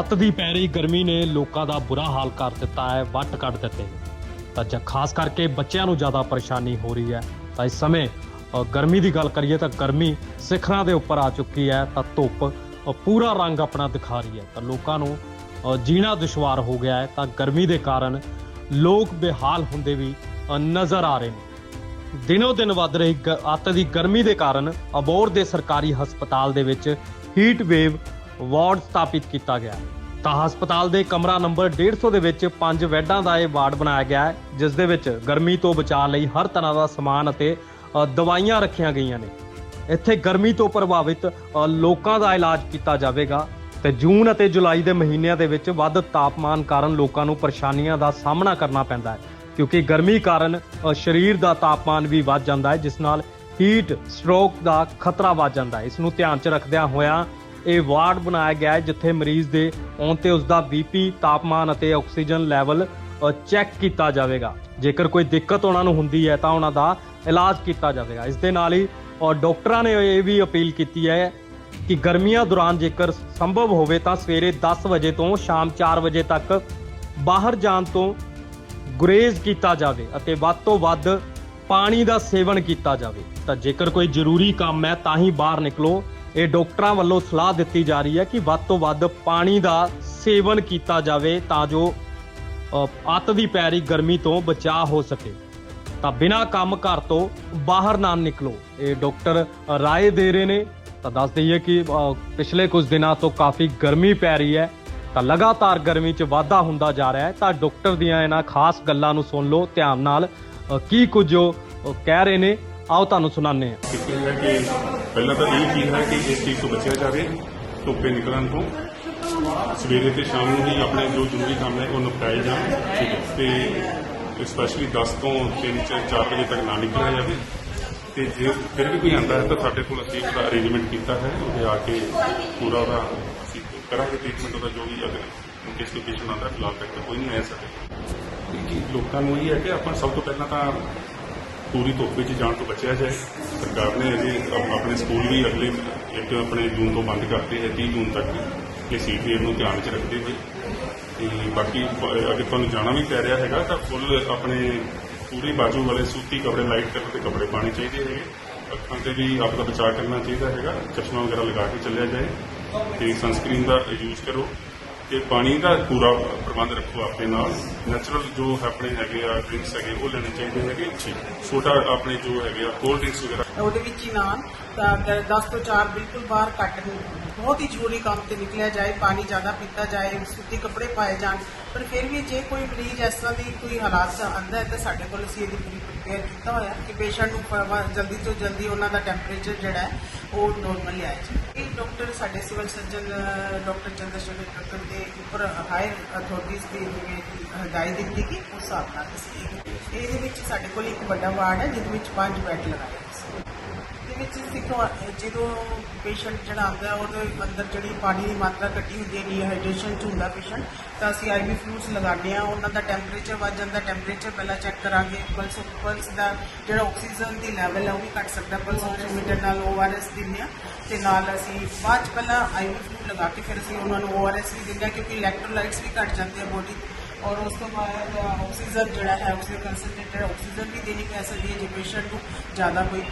ਅੱਤ ਦੀ ਪੈ ਰਹੀ ਗਰਮੀ ਨੇ ਲੋਕਾਂ ਦਾ ਬੁਰਾ ਹਾਲ ਕਰ ਦਿੱਤਾ ਹੈ ਵੱਟ ਕੱਢ ਦਿੱਤੇ ਨੇ। ਤਾਂ ਜ ਖਾਸ ਕਰਕੇ ਬੱਚਿਆਂ ਨੂੰ ਜ਼ਿਆਦਾ ਪਰੇਸ਼ਾਨੀ ਹੋ ਰਹੀ ਹੈ ਤਾਂ ਇਸ ਸਮੇਂ ਅ, ਗਰਮੀ ਦੀ ਗੱਲ ਕਰੀਏ ਤਾਂ ਗਰਮੀ ਸਿਖਰਾਂ ਦੇ ਉੱਪਰ ਆ ਚੁੱਕੀ ਹੈ ਤਾਂ ਧੁੱਪ ਅ, ਪੂਰਾ ਰੰਗ ਆਪਣਾ ਦਿਖਾ ਰਹੀ ਹੈ। ਤਾਂ ਲੋਕਾਂ ਨੂੰ ਅ, ਜੀਣਾ ਦੁਸ਼ਵਾਰ ਹੋ ਗਿਆ ਹੈ ਤਾਂ ਗਰਮੀ ਦੇ ਕਾਰਨ ਲੋਕ ਬੇਹਾਲ ਹੁੰਦੇ ਵੀ ਅ, ਨਜ਼ਰ ਆ ਰਹੇ ਨੇ। ਦਿਨੋ ਦਿਨ ਵੱਧ ਰਹੀ ਗ- ਅੱਤ ਦੀ ਗਰਮੀ ਦੇ ਕਾਰਨ ਅਬੋਰ ਦੇ ਸਰਕਾਰੀ ਹਸਪਤਾਲ ਦੇ ਵਿੱਚ ਹੀਟ ਵੇਵ ਵਾਰਡ ਸਥਾਪਿਤ ਕੀਤਾ ਗਿਆ ਹੈ। ਤਾਂ ਹਸਪਤਾਲ ਦੇ ਕਮਰਾ ਨੰਬਰ 150 ਦੇ ਵਿੱਚ ਪੰਜ ਬੈੱਡਾਂ ਦਾ ਇਹ ਵਾਰਡ ਬਣਾਇਆ ਗਿਆ ਹੈ, ਜਿਸ ਦੇ ਵਿੱਚ ਗਰਮੀ ਤੋਂ ਬਚਾਅ ਲਈ ਹਰ ਤਰ੍ਹਾਂ ਦਾ ਸਮਾਨ ਅਤੇ ਦਵਾਈਆਂ ਰੱਖੀਆਂ ਗਈਆਂ ਨੇ ਇੱਥੇ ਗਰਮੀ ਤੋਂ ਪ੍ਰਭਾਵਿਤ ਲੋਕਾਂ ਦਾ ਇਲਾਜ ਕੀਤਾ ਜਾਵੇਗਾ ਤੇ ਜੂਨ ਅਤੇ ਜੁਲਾਈ ਦੇ ਮਹੀਨਿਆਂ ਦੇ ਵਿੱਚ ਵੱਧ ਤਾਪਮਾਨ ਕਾਰਨ ਲੋਕਾਂ ਨੂੰ ਪਰੇਸ਼ਾਨੀਆਂ ਦਾ ਸਾਹਮਣਾ ਕਰਨਾ ਪੈਂਦਾ ਹੈ, ਕਿਉਂਕਿ ਗਰਮੀ ਕਾਰਨ ਸਰੀਰ ਦਾ ਤਾਪਮਾਨ ਵੀ ਵੱਧ ਜਾਂਦਾ ਹੈ, ਜਿਸ ਨਾਲ ਹੀਟ, ਸਟ੍ਰੋਕ ਦਾ ਖਤਰਾ ਵੱਧ ਜਾਂਦਾ ਹੈ ਇਸ ਨੂੰ ਧਿਆਨ 'ਚ ਰੱਖਦਿਆਂ ਹੋਇਆਂ ਇਹ ਵਾਰਡ ਬਣਾਇਆ ਗਿਆ ਹੈ, ਜਿੱਥੇ ਮਰੀਜ਼ ਦੇ ਆਉਣ ਤੇ ਉਸ ਦਾ ਬੀਪੀ ਤਾਪਮਾਨ ਅਤੇ ਆਕਸੀਜਨ ਲੈਵਲ ਚੈੱਕ ਕੀਤਾ ਜਾਵੇਗਾ। ਜੇਕਰ ਕੋਈ ਦਿੱਕਤ ਉਹਨਾਂ ਨੂੰ ਹੁੰਦੀ ਹੈ, ਤਾਂ ਉਹਨਾਂ ਦਾ ਇਲਾਜ ਕੀਤਾ ਜਾਵੇਗਾ। ਇਸ ਦੇ ਨਾਲ ਹੀ ਔਰ ਡਾਕਟਰਾਂ ਨੇ ਇਹ ਵੀ ਅਪੀਲ ਕੀਤੀ ਹੈ ਕਿ ਗਰਮੀਆਂ ਦੌਰਾਨ ਜੇਕਰ ਸੰਭਵ ਹੋਵੇ, ਤਾਂ ਸਵੇਰੇ 10 ਵਜੇ ਤੋਂ ਸ਼ਾਮ 4 ਵਜੇ ਤੱਕ ਬਾਹਰ ਜਾਣ ਤੋਂ ਗੁਰੇਜ਼ ਕੀਤਾ ਜਾਵੇ ਅਤੇ ਵੱਧ ਤੋਂ ਵੱਧ ਪਾਣੀ ਦਾ ਸੇਵਨ ਕੀਤਾ ਜਾਵੇ। ਤਾਂ ਜੇਕਰ ਕੋਈ ਜ਼ਰੂਰੀ ਕੰਮ ਹੈ, ਤਾਂ ਹੀ ਬਾਹਰ ਨਿਕਲੋ। ਇਹ ਡਾਕਟਰਾਂ ਵੱਲੋਂ ਸਲਾਹ ਦਿੱਤੀ ਜਾ ਰਹੀ ਹੈ ਕਿ ਵੱਧ ਤੋਂ ਵੱਧ ਪਾਣੀ ਦਾ ਸੇਵਨ ਕੀਤਾ ਜਾਵੇ ਤਾਂ ਜੋ ਅੱਤ ਦੀ ਪੈਰੀ ਗਰਮੀ ਤੋਂ ਬਚਾਅ ਹੋ ਸਕੇ। ਤਾਂ ਬਿਨਾਂ ਕੰਮ ਘਰ ਤੋਂ ਬਾਹਰ ਨਾ ਨਿਕਲੋ। ਇਹ ਡਾਕਟਰ ਰਾਏ ਦੇ ਰਹੇ ਨੇ। ਤਾਂ ਦੱਸ ਦਈਏ ਕਿ ਪਿਛਲੇ ਕੁਝ ਦਿਨਾਂ ਤੋਂ ਕਾਫੀ ਗਰਮੀ ਪੈ ਰਹੀ ਹੈ। ਤਾਂ ਲਗਾਤਾਰ ਗਰਮੀ 'ਚ ਵਾਧਾ ਹੁੰਦਾ ਜਾ ਰਿਹਾ ਹੈ। ਤਾਂ ਡਾਕਟਰ ਦੀਆਂ ਇਹਨਾਂ ਖਾਸ ਗੱਲਾਂ ਨੂੰ ਸੁਣ ਲਓ। ਧਿਆਨ ਨਾਲ ਕੀ ਕੁਝ ਉਹ ਕਹਿ ਰਹੇ ਨੇ। ਆਓ ਤੁਹਾਨੂੰ ਸੁਣਾਉਂਦੇ ਹਾਂ। ਪਹਿਲਾਂ ਤਾਂ ਇਹ ਚੀਜ਼ ਹੈ ਕਿ ਇਸ ਚੀਜ਼ ਤੋਂ ਬਚਿਆ ਜਾਵੇ, ਧੁੱਪੇ ਨਿਕਲਣ ਤੋਂ। ਸਵੇਰੇ ਤੇ ਸ਼ਾਮ ਨੂੰ ਹੀ ਆਪਣੇ ਜੋ ਜ਼ਰੂਰੀ ਕੰਮ ਹੈ ਉਹ ਨਿਪਟਾਏ ਜਾਣ, ਠੀਕ ਹੈ। ਤੇ ਸਪੈਸ਼ਲੀ 10 ਤੋਂ 3 4 ਵਜੇ ਤੱਕ ਨਾ ਨਿਕਲਿਆ ਜਾਵੇ। ਤੇ ਜੇ ਫਿਰ ਵੀ ਕੋਈ ਆਂਦਾ ਹੈ ਤਾਂ ਸਾਡੇ ਕੋਲ ਅਸੀਂ ਉਹਦਾ ਅਰੇਂਜਮੈਂਟ ਕੀਤਾ ਹੈ, ਉਹਦੇ ਆ ਕੇ ਪੂਰਾ ਉਹਦਾ ਅਸੀਂ ਕਰਾਂਗੇ ਟ੍ਰੀਟਮੈਂਟ ਉਹਦਾ ਜੋ ਵੀ ਅਗਰ ਕਿਸ ਕੋਈ ਪੇਸ਼ੈਂਟ ਆਉਂਦਾ ਫਿਲਹਾਲ ਤੱਕ ਕੋਈ ਨਹੀਂ ਆਇਆ ਸਾਡੇ ਲੋਕਾਂ ਨੂੰ ਇਹ ਹੈ ਕਿ ਆਪਾਂ ਸਭ ਤੋਂ ਪਹਿਲਾਂ ਤਾਂ ਪੂਰੀ ਧੁੱਪ ਵਿੱਚ ਜਾਣ ਤੋਂ ਬਚਿਆ ਜਾਏ। ਸਰਕਾਰ ਨੇ ਅਜੇ ਆਪਣੇ ਸਕੂਲ ਵੀ ਅਗਲੇ ਇੱਕ ਆਪਣੇ ਜੂਨ ਤੋਂ ਬੰਦ ਕਰਤੇ ਹੈ 30 ਜੂਨ ਤੱਕ। ਕਿ ਸੀਟੀਏ ਨੂੰ ਧਿਆਨ 'ਚ ਰੱਖਦੇ ਹੋਏ ਤੇ ਬਾਕੀ ਅਗਰ ਤੁਹਾਨੂੰ ਜਾਣਾ ਵੀ ਪੈ ਰਿਹਾ ਹੈਗਾ, ਤਾਂ ਫੁੱਲ ਆਪਣੇ ਪੂਰੀ ਬਾਜੂ ਵਾਲੇ ਸੂਤੀ ਕਪੜੇ ਲਾਈਟ ਕਲਰ ਦੇ ਕੱਪੜੇ ਪਾਣੇ ਚਾਹੀਦੇ ਹੈਗੇ। ਅੱਖਾਂ ਤੇ ਵੀ ਆਪਦਾ ਬਚਾਅ ਕਰਨਾ ਚਾਹੀਦਾ ਹੈਗਾ। ਚਸ਼ਮਾ ਵਗੈਰਾ ਲਗਾ ਕੇ ਚੱਲਿਆ ਜਾਏ। ਤੇ ਸਨਸਕ੍ਰੀਨ ਦਾ ਯੂਜ਼ ਕਰੋ। ਤੇ ਪਾਣੀ ਦਾ ਪੂਰਾ ਪ੍ਰਬੰਧ ਰੱਖੋ ਆਪਣੇ ਨਾਲ। ਨੈਚੁਰਲ ਜੋ ਆਪਣੇ ਹੈਗੇ ਆ ਡਰਿੰਕਸ ਹੈਗੇ ਉਹ ਲੈਣੇ ਚਾਹੀਦੇ ਹੈਗੇ। ਛੋਟਾ ਆਪਣੇ ਜੋ ਹੈਗੇ ਆ ਕੋਲਡ ਡਰਿੰਕਸ ਵਗੈਰਾ। ਉਹਦੇ ਵਿੱਚ ਹੀ ਨਾ ਤਾਂ ਅਗਰ 10 ਤੋਂ 4 ਬਿਲਕੁਲ ਬਾਹਰ ਕੱਟ ਬਹੁਤ ਹੀ ਜ਼ਰੂਰੀ ਕੰਮ ਤੇ ਨਿਕਲਿਆ ਜਾਏ, ਪਾਣੀ ਜ਼ਿਆਦਾ ਪੀਤਾ ਜਾਏ, ਸੂਤੀ ਕੱਪੜੇ ਪਾਏ ਜਾਣ। ਪਰ ਫਿਰ ਵੀ ਜੇ ਕੋਈ ਮਰੀਜ਼ ਇਸ ਤਰ੍ਹਾਂ ਦੀ ਕੋਈ ਹਾਲਾਤ ਆਂਦਾ ਹੈ, ਤਾਂ ਸਾਡੇ ਕੋਲ ਅਸੀਂ ਇਹਦੀ ਪੂਰੀ ਪ੍ਰਪੇਅਰ ਕੀਤਾ ਹੋਇਆ ਕਿ ਪੇਸ਼ੈਂਟ ਨੂੰ ਜਲਦੀ ਤੋਂ ਜਲਦੀ ਉਹਨਾਂ ਦਾ ਟੈਂਪਰੇਚਰ ਜਿਹੜਾ ਹੈ, ਉਹ ਨੋਰਮਲ ਲਿਆਇਆ ਜਾਏ ਇਹ ਡਾਕਟਰ ਸਾਡੇ civil surgeon doctor Chander Shekhar doctor ਦੇ ਉੱਪਰ ਹਾਇਰ ਅਥਾਰਟੀਜ਼ ਦੀ ਜਿਵੇਂ ਹਦਾਇਤ ਦਿੱਤੀ ਕਿ ਉਸ ਹਿਸਾਬ ਨਾਲ ਅਸੀਂ ਇਹਦੇ ਵਿੱਚ ਸਾਡੇ ਕੋਲ ਇੱਕ ਵੱਡਾ ਵਾਰਡ ਹੈ, ਜਿਹਦੇ ਵਿੱਚ ਪੰਜ ਬੈੱਡ ਲਗਾਏ ਹੋਏ ਵਿੱਚ ਦੇਖੋ ਜਦੋਂ ਪੇਸ਼ੈਂਟ ਜਿਹੜਾ ਆਉਂਦਾ ਉਹਦੇ ਅੰਦਰ ਜਿਹੜੀ ਪਾਣੀ ਦੀ ਮਾਤਰਾ ਘਟੀ ਹੁੰਦੀ ਹੈ ਡੀਹਾਈਡਰੇਸ਼ਨ ਚ ਹੁੰਦਾ ਪੇਸ਼ੈਂਟ ਤਾਂ ਅਸੀਂ ਆਈਵੀ ਫਲੂਸ ਲਗਾਉਂਦੇ ਆ ਉਹਨਾਂ ਦਾ ਟੈਂਪਰੇਚਰ ਵੱਧ ਜਾਂਦਾ ਟੈਂਪਰੇਚਰ ਪਹਿਲਾਂ ਚੈੱਕ ਕਰਾਂਗੇ ਪਲਸ ਪਲਸ ਦਾ ਜਿਹੜਾ ਆਕਸੀਜਨ ਦੀ ਲੈਵਲ ਹੈ ਉਹ ਵੀ ਘਟ ਸਕਦਾ ਪਲਸ ਆਕਸੀਮੀਟਰ ਨਾਲ ਓਆਰਐਸ ਦਿੰਦੇ ਆ ਤੇ ਨਾਲ ਅਸੀਂ ਬਾਅਦ ਚ ਪਹਿਲਾਂ ਆਈਵੀ ਫਲੂ ਲਗਾ ਕੇ ਫਿਰ ਅਸੀਂ ਉਹਨਾਂ ਨੂੰ ਓਆਰਐਸ ਵੀ ਦਿੰਦੇ ਆ ਕਿਉਂਕਿ ਇਲੈਕਟ੍ਰੋਲਾਈਟਸ ਵੀ ਘਟ ਜਾਂਦੇ ਆ ਬੋਡੀ ਔਰ ਉਸ ਤੋਂ ਬਾਅਦ ਆਕਸੀਜਨ ਜਿਹੜਾ ਹੈ ਆਕਸੀਜਨ ਕੰਸਨਟ੍ਰੇਟਡ ਆਕਸੀਜਨ ਵੀ ਦੇਣੀ ਪੈ ਸਕਦੀ ਹੈ, ਜੇ ਪੇਸ਼ੈਂਟ ਨੂੰ ਜ਼ਿਆਦਾ ਕੋਈ